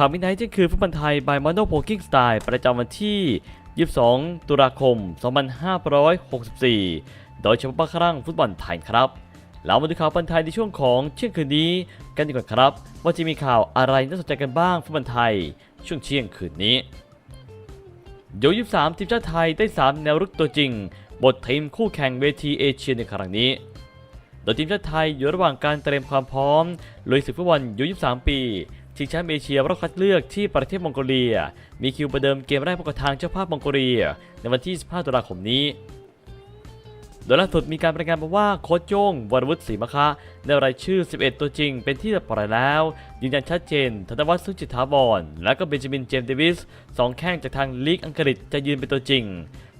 ข่าวมินไนท์ที่คือฟุตบอลไทย by Mono Poking Style ประจำวันที่ 22 ตุลาคม 2564 โดยเฉพาะครั้งฟุตบอลไทยครับเรามาดูข่าวฟุตบอลไทยในช่วงของเที่ยงคืนนี้กันดีกว่าครับ ว่าจะมีข่าวอะไรน่าสนใจกันบ้างฟุตบอลไทย ช่วงเที่ยงคืนนี้โย23ทีมชาติไทยได้ 3 แนวรุกตัวจริง บททีมคู่แข่งเวทีเอเชียในครั้งนี้ โดยทีมชาติไทยอยู่ระหว่างการเตรียมความพร้อมลุยศึกฟุตบอลยู23 ปี ชิงแชมป์เอเชียรอบคัดเลือกที่ประเทศมองโกเลีย มีคิวประเดิมเกมแรกพบกับทางเจ้าภาพมองโกเลีย ในวันที่ 15 ตุลาคมนี้ โดยล่าสุดมีการรายงานมาว่าโค้ชโย่งวรวุฒิศรีมะคะได้รายชื่อ 11 ตัวจริง เป็นที่เรียบร้อยแล้ว ยืนยันชัดเจนธนวัฒน์สุจิตถาวรและก็เบนจามินเจมส์เดวิสสองแข้งจากทางลีกอังกฤษจะยืนเป็นตัวจริง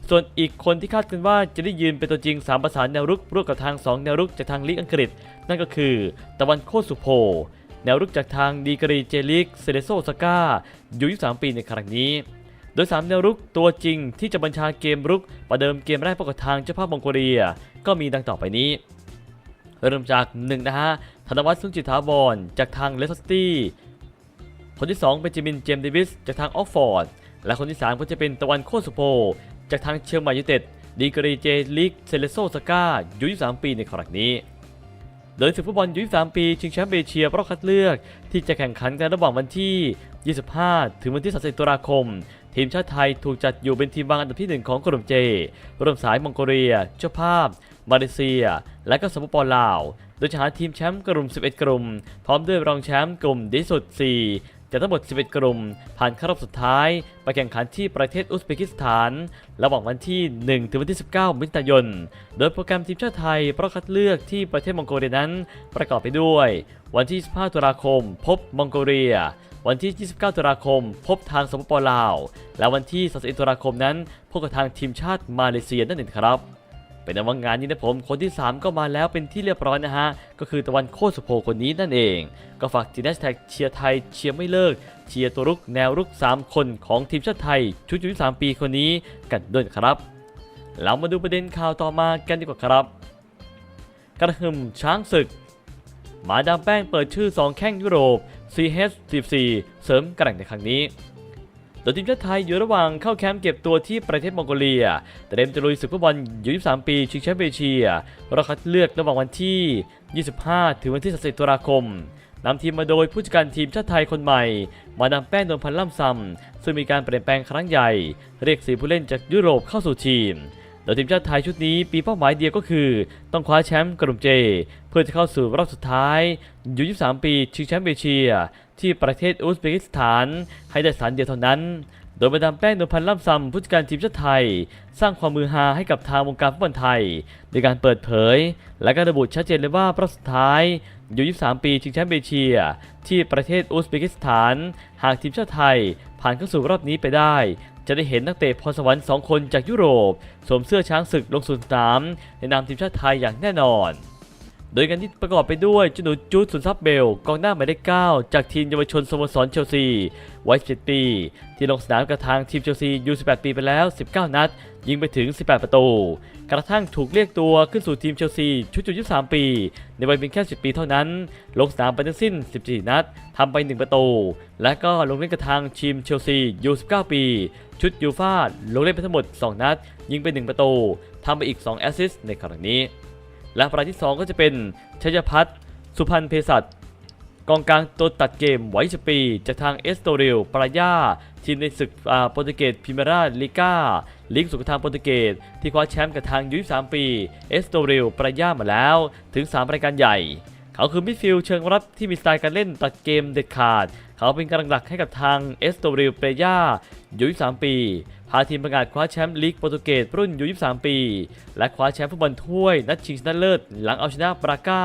ส่วนอีกคนที่คาดกันว่าจะได้ยืนเป็นตัวจริง 3 ประสานแนวรุกร่วมกับทาง 2 แนวรุกจากทางลีกอังกฤษ นั่นก็คือ ตะวันโคสุโพ แนวรุกจากทางดีกรีเจลิกเซเลโซซาก้าอายุ23 ปีในครั้งนี้ โดย 3 แนวรุกตัวจริงที่จะบัญชาเกมรุกประเดิมเกมแรกพบกับทางเจ้าภาพมองโกเลีย ก็มีดังต่อไปนี้ เริ่มจาก 1 นะฮะธนวัฒน์สุนจิตถาวรจากทางเลสสตี้คนที่ 2 เป็นจิมินเจมส์เดวิสจากทางออกฟอร์ดและคนที่ 3 ก็จะเป็นตะวันโคสุโพจากทางเชียงใหม่ยูไนเต็ดดีกรีเจลิกเซเลโซสกาอายุ23 ปีในครั้งนี้ โดยศึกฟุตบอลยุ23ปี ชิงแชมป์เอเชียรอบคัดเลือก ที่จะแข่งขันกันระหว่างวันที่ 25 ถึงวันที่ 30 ตุลาคม ทีมชาติไทยถูกจัดอยู่เป็นทีมวางอันดับที่ 1 ของกลุ่มเจร่วมสายมองโกเลีย เจ้าภาพ มาเลเซีย และก็สปปลาว โดยจะหาทีมแชมป์กลุ่ม 11 กลุ่ม พร้อมด้วยรองแชมป์กลุ่มดีที่สุด 4 จากทั้งหมด 11 กลุ่ม ผ่านเข้ารอบสุดท้าย ไปแข่งขันที่ประเทศอุซเบกิสถาน ระหว่างวันที่ 1 ถึงวันที่ 19 มิถุนายน โดยโปรแกรมทีมชาติไทยประคัดเลือกที่ประเทศมองโกเลียนั้นประกอบไปด้วย วันที่15ตุลาคม พบมองโกเลีย วันที่ 29 ตุลาคม พบทางสปปลาว และวันที่ 31 ตุลาคมนั้นพบกับทางทีมชาติมาเลเซียนั่นเองครับ เป็นนว่างานนี้นะผมคนที่ 3 ก็มาแล้วเป็นที่เรียบร้อยนะฮะ ก็คือตะวันโคสุโพคนนี้นั่นเอง ก็ฝากทีนัสแท็กเชียร์ไทยเชียร์ไม่เลิก เชียร์ตัวรุกแนวรุก 3 คนของทีมชาติไทย ชุดยุ3ปีคนนี้กันด้วยครับ เรามาดูประเด็นข่าวต่อมากันดีกว่าครับ กระหึ่มช้างศึกหมาดามแป้งเปิดชื่อ 2 แข้งยุโรป CH14 เสริมกระดังในครั้งนี้ โดยทีมชาติไทยอยู่ระหว่างเข้าแคมป์เก็บตัวที่ประเทศมองโกเลียเตรียมจะลุยศึกฟุตบอลยู23 ปี ชิงแชมป์เอเชียรอบคัดเลือกระหว่างวันที่ 25 ถึงวันที่30ตุลาคมนำทีมมาโดยผู้จัดการทีมชาติไทยคนใหม่ มาดามแป้งนวลพันธ์ล่ำซำซึ่งมีการเปลี่ยนแปลงครั้งใหญ่ เรียกสีผู้เล่นจากยุโรปเข้าสู่ทีม โดยทีมชาติไทยชุดนี้ปีเป้าหมายเดียวก็คือ ต้องคว้าแชมป์กลุ่มเจ เพื่อจะเข้าสู่รอบสุดท้ายยู23 ปี ชิงแชมป์เอเชีย ที่ประเทศอุซเบกิสถานให้ได้สารเดียวเท่านั้น โดยมาดามแป้งนวลพันธ์ล่ำซำผู้จัดการทีมชาติไทย สร้างความมือฮาให้กับทางวงการฟุตบอลไทยโดยการเปิดเผย และก็ระบุชัดเจนเลยว่ารอบสุดท้ายยู23 ปีชิงแชมป์เอเชีย ที่ประเทศอุซเบกิสถาน หากทีมชาติไทย ผ่านเข้าสู่รอบนี้ไปได้ จะได้เห็นนักเตะพรสวรรค์ 2 คนจากยุโรปสวมเสื้อช้างศึกลงสู่สนามในนามทีมชาติไทยอย่างแน่นอน โดยการที่ประกอบไปด้วยเจาหนูจูดสุนทรัพย์เบล กองหน้าหมายเลข9จากทีมเยาวชนสโมสรเชลซีวัย17ปี ที่ลงสนามกับทางทีมเชลซียู18 ปีไปแล้ว 19 นัด ยิงไปถึง 18 ประตู กระทั่งถูกเรียกตัวขึ้นสู่ทีมเชลซีชุดอายุ23 ปี ในวัยเพียงแค่ 10 ปีเท่านั้น ลงสนามไปทั้งสิ้น 14 นัดทำไป 1 ประตู และก็ลงเล่นกับทางทีมเชลซียู19 ปี ชุดยูฟ่าลงเล่นไปทั้งหมด 2 นัด ยิงไป 1 ประตูทำไปอีก 2 แอสซิสต์ในครั้งนี้ และรายที่ 2 ก็จะเป็นชัยพัฒน์สุพันธ์เพศัตกองกลางตัวตัดเกมไว้ชปีจากทางเอสโตเรลปรายาทีมในศึกโปรตุเกสพิมาราลิก้าลีกสุขทางโปรตุเกสที่คว้าแชมป์กับทางยู23ปี เอสโตเรลปรายามาแล้วถึง 3 รายการใหญ่ เขาคือมิดฟิลด์เชิงรับที่มีสไตล์การเล่นตัดเกมเด็ดขาด เขาเป็นกำลังหลักให้กับทางเอสโตเรลเปรย่ายู23 ปี พาทีมประกาศคว้าแชมป์ลีกโปรตุเกสรุ่นยู23 ปี และคว้าแชมป์ฟุตบอลถ้วย นัดชิงชนะเลิศ หลังเอาชนะบราก้า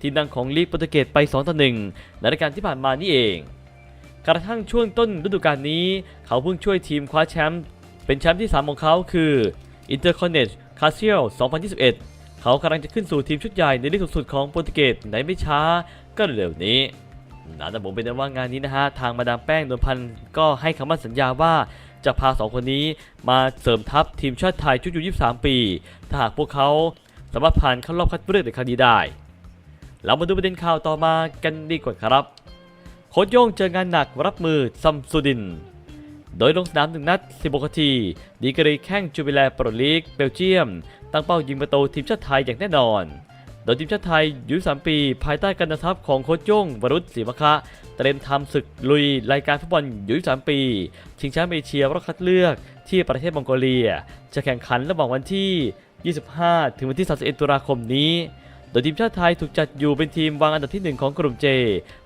ทีมดังของลีกโปรตุเกสไป 2 ต่อ 1 ในรายการที่ผ่านมานี่เอง กระทั่งช่วงต้นฤดูกาลนี้ เขาเพิ่งช่วยทีมคว้าแชมป์เป็นแชมป์ที่ 3 ของเขาคือ Interconnet c a s i l 2021 เขากำลังจะขึ้นสู่ทีมชุดใหญ่ในลีกสูงสุดของโปรตุเกสในไม่ช้าก็เร็วนี้นะแต่ผมเป็นว่างานนี้นะฮะ ทางมาดามแป้งนวลพันธ์ก็ให้คำมั่นสัญญาว่าจะพา 2 คนนี้มาเสริมทัพทีมชาติไทยชุดอยู่23 ปี ถ้าหากพวกเขาสามารถผ่านเข้ารอบคัดเลือกในครั้งนี้ได้ เรามาดูประเด็นข่าวต่อมากันดีกว่าครับ โค้ชโย่งเจองานหนักรับมือซัมซูดิน โดยลงสนามหนึ่งนัด 16นาทีดีกรีแข้งจูบิแลโปรลีกเบลเยียม ตั้งเป้ายิงประตูทีมชาติไทยอย่างแน่นอน โดยทีมชาติไทยอายุ3ปี ภายใต้การนำทัพของโค้ชย่งวรุษศรีมะคะเตรียมทำศึกลุยรายการฟุตบอลอายุ3ปี ชิงแชมป์เอเชียรอบคัดเลือกที่ประเทศมองโกเลีย จะแข่งขันระหว่างวันที่ 25 ถึงวันที่ 31 ตุลาคมนี้โดยทีมชาติไทยถูกจัดอยู่เป็นทีมวางอันดับที่ 1 ของกลุ่มเจ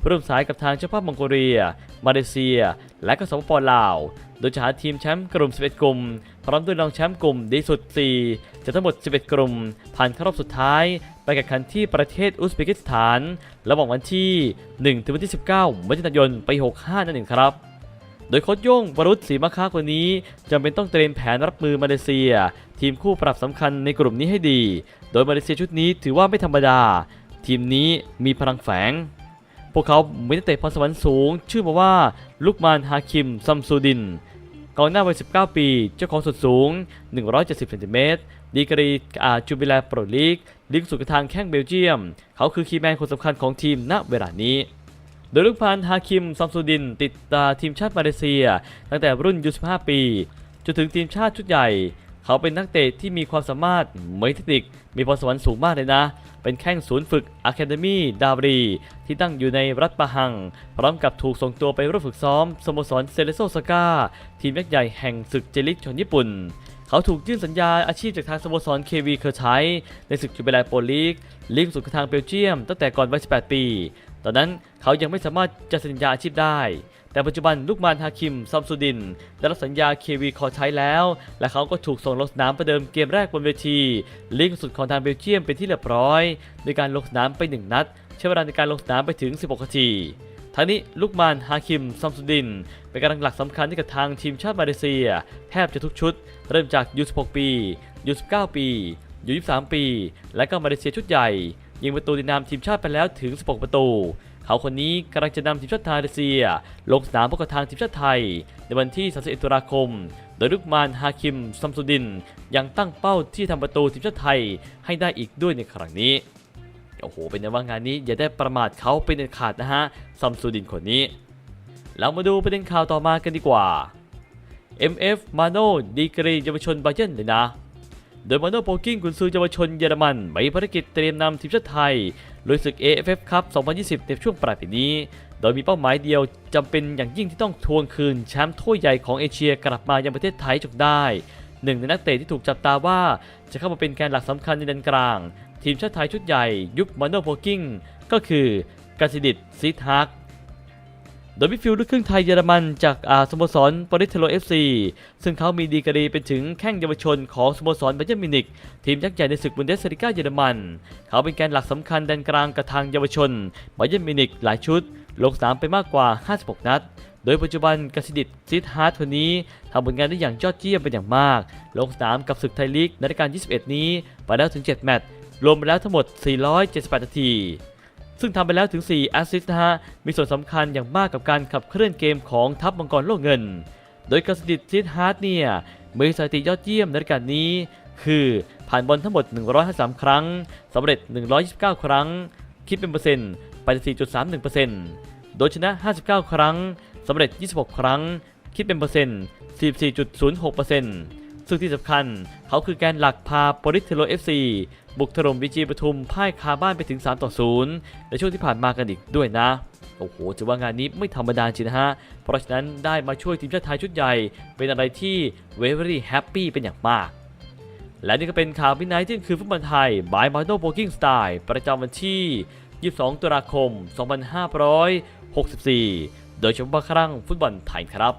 ร่วมสายกับทางเจ้าภาพมองโกเลีย มาเลเซีย และก็สปปลาว โดยจะหาทีมแชมป์กลุ่ม 11 กลุ่ม พร้อมด้วยรองแชมป์กลุ่มดีสุด 4 จากทั้งหมด 11 กลุ่ม ผ่านเข้ารอบสุดท้าย ไปแข่งขันที่ประเทศอุซเบกิสถาน ระหว่างวันที่ 1 ถึงวันที่ 19มิถุนายนปี 65 นั่นเองครับ โดยโค้ชโย่งวรุษศรีมะค้าคนนี้จำเป็นต้องเตรียมแผนรับมือมาเลเซีย ทีมคู่ปรับสำคัญในกลุ่มนี้ให้ดี โดยมาเลเซียชุดนี้ถือว่าไม่ธรรมดา ทีมนี้มีพลังแฝงพวกเขามีนักเตะพรสวรรค์สูง ชื่อมาว่าลุกมานฮาคิมซัมซูดิน กองหน้าวัย 19 ปี เจ้าของสุดสูง 170เซนติเมตร ดีกรีอาจูบิลาโปรลีก ลิงสุดกระทางแข้งเบลเยียม เขาคือคีย์แมนคนสำคัญของทีมณเวลานี้ โดยลูกพันฮาคิมซัมซูดิน ติดตาทีมชาติมาเลเซีย ตั้งแต่รุ่นยุ15ปี จนถึงทีมชาติชุดใหญ่ เขาเป็นนักเตะที่มีความสามารถไม่เทคนิค มีพรสวรรค์สูงมากเลยนะ เป็นแข้งศูนย์ฝึก Academy ดาวรี ที่ตั้งอยู่ในรัฐปะหัง พร้อมกับถูกส่งตัวไปร่วมฝึกซ้อมสโมสรเซเลโซสกาทีมยักษ์ใหญ่แห่งศึกเจลิกชนญี่ปุ่น เขาถูกยื่นสัญญาอาชีพจากทางสโมสรเควีเคอร์ไชในศึกจูเบลโปลีกลีกสุดทางเบลเยียม ตั้งแต่ก่อนวัย18 ปี ตอนนั้นเขายังไม่สามารถจะสัญญาอาชีพได้ แต่ปัจจุบันลูกมานฮาคิมซัมซูดิน ได้รับสัญญาเควีคอใช้แล้ว และเขาก็ถูกส่งลงสนามประเดิมเกมแรกบนเวทีลีกสุดของทางเบลเยียมเป็นที่เรียบร้อยโดยการลงสนามไปหนึ่งนัด ใช้เวลาในการลงสนามไปถึง 16 นาทีทั้งนี้ลูกมานฮาคิมซัมซุดิน เป็นกำลังหลักสำคัญให้กับทางทีมชาติมาเลเซีย แทบจะทุกชุด เริ่มจากยู16 ปียู19 ปียู23 ปี และก็มาเลเซียชุดใหญ่ยิงประตูในนามทีมชาติไปแล้วถึง 16 ประตู เขาคนนี้กำลังจะนำทีมชาติมาเลเซีย ลงสนามพบกับทางทีมชาติไทย ในวันที่ 31 ตุลาคม โดยลูกมานฮาคิมซัมซุดิน ยังตั้งเป้าที่ทำประตูทีมชาติไทยให้ได้อีกด้วยในครั้งนี้ โอ้โห เป็นไงว่างานนี้อย่าได้ประมาทเขาเป็นเด็ดขาดนะฮะซัมซูดินคนนี้แล้วมาดูประเด็นข่าวต่อมากันดีกว่า MF มาโนดีกรีเยาวชนบาเยร์นเลยนะโดยมาโนโปกิ้งกุนซือเยาวชนเยอรมันมีภารกิจเตรียมนำทีมชาติไทย ลุยศึก AFF ครับ2020 ในช่วงปลายปีนี้ โดยมีเป้าหมายเดียวจำเป็นอย่างยิ่งที่ต้องทวงคืนแชมป์ถ้วยใหญ่ของเอเชียกลับมายังประเทศไทยจงได้หนึ่งในนักเตะที่ถูกจับตาว่าจะเข้ามาเป็นแกนหลักสำคัญในแดนกลาง ทีมชาติไทยชุดใหญ่ยุคมาโนโพกิ้งก็คือกาซิดิตซิทฮัก ดยมิดฟิลด์ลูกครึ่งไทยเยอรมันจากอาสโมสรปริเทโลเอฟซีซึ่งเขามีดีกรีเป็นถึงแข้งเยาวชนของสโมสรไบเยร์มินิกทีมยักษ์ใหญ่ในศึกบุนเดสลิก้าเยอรมัน เขาเป็นแกนหลักสำคัญแดนกลางกับทางเยาวชนไบเยร์มินิกหลายชุด ลงสนามไปมากกว่า 56 นัด โดยปัจจุบันกสิดิตซิดฮาร์ทคนนี้ทำผลงานได้อย่างยอดเยี่ยมเป็นอย่างมาก ลงสนามกับศึกไทยลีกในรายการ 21 นี้ไปแล้วถึง 7 แมตช์รวมไปแล้วทั้งหมด 478 นาที ซึ่งทำไปแล้วถึง 4 แอสซิสต์นะฮะ มีส่วนสำคัญอย่างมากกับการขับเคลื่อนเกมของทัพมังกรโลกเงิน โดยกสิดิตซิดฮาร์ทเนี่ยมีสถิติยอดเยี่ยมในรายการนี้ คือผ่านบอลทั้งหมด 153 ครั้งสำเร็จ 129 ครั้ง คิดเป็นเปอร์เซ็นต์84.31%โดยชนะ 59 ครั้งสำเร็จ 26 ครั้ง คิดเป็นเปอร์เซ็นต์44.06%ซึ่งที่สำคัญเขาคือแกนหลักพาโปริสเทโลเอฟซี บุกถล่มบีจีปทุมพ่ายคาบ้านไปถึง3ต่อ0ในช่วงที่ผ่านมากันอีกด้วยนะ โอ้โหถือว่างานนี้ไม่ธรรมดาจริงนะฮะ เพราะฉะนั้นได้มาช่วยทีมชาติไทยชุดใหญ่ เป็นอะไรที่ very happy เป็นอย่างมาก และนี่ก็เป็นข่าวพินัยที่คือฟุตบอลไทย by m a r o Booking Style ประจำวันที่ 22 ตุลาคม 2564 โดยเฉพาครั้งฟุตบอลไทยครับ